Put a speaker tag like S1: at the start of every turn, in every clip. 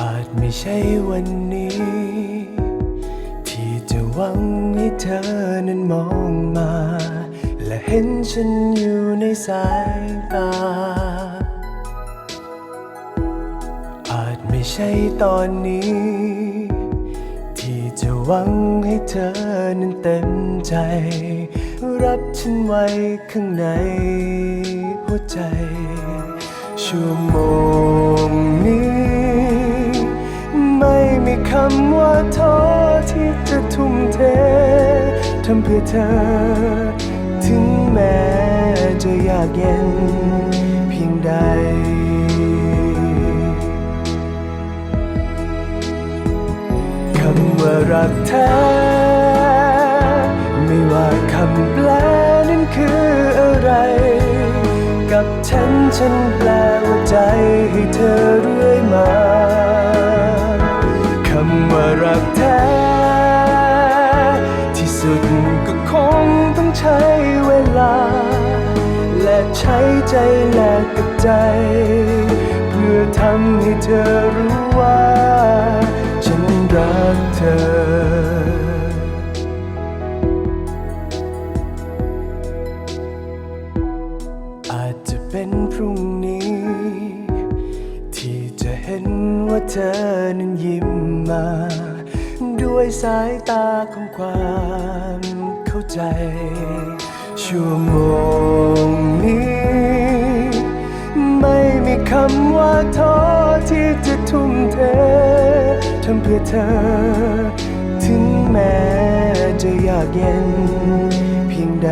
S1: อาจไม่ใช่วันนี้ ที่จะหวังให้เธอนั้นมองมา และเห็นฉันอยู่ในสายตา อาจไม่ใช่ตอนนี้ ที่จะหวังให้เธอนั้นเต็มใจ รับฉันไว้ข้างในหัวใจชั่วโมงำว่าท้อที่จะทุ่มเททำเพื่อเธอ ถึงแม้จะยากเย็นเพียงใดคำว่ารักแท้ไม่ว่าคำแปลนั้นคืออะไร กับฉันฉันแปลว่าใจให้เธอเรื่อยมาำว่ารักแท้ ที่สุดก็คงต้องใช้เวลา และใช้ใจแลกกับใจ เพื่อทำให้เธอรู้ว่า ฉันรักเธออาจจะเป็นพรุ่งนี้ เห็นว่าเธอนั้นยิ้มมา ด้วยสายตาของความเข้าใจ ชั่วโมงนี้ ไม่มีคำว่าท้อที่จะทุ่มเททำเพื่อเธอ ถึงแม้จะยากเย็นเพียงใด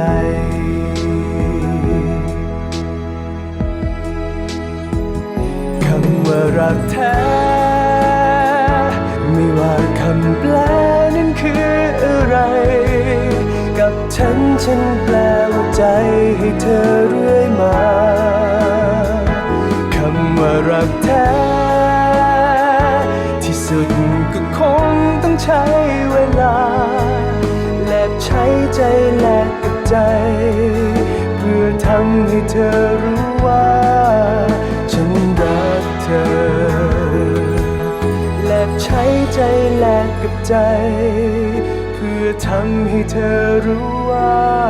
S1: ว่ารักแท้ ไม่ว่าคำแปลนั้นคืออะไร กับฉันฉันแปลว่าใจให้เธอเรื่อยมาคำว่ารักแท้ ที่สุดก็คงต้องใช้เวลา และใช้ใจแลกกับใจ เพื่อทำให้เธอรู้ ใจแลกกับใจ เพื่อทำให้เธอรู้ว่า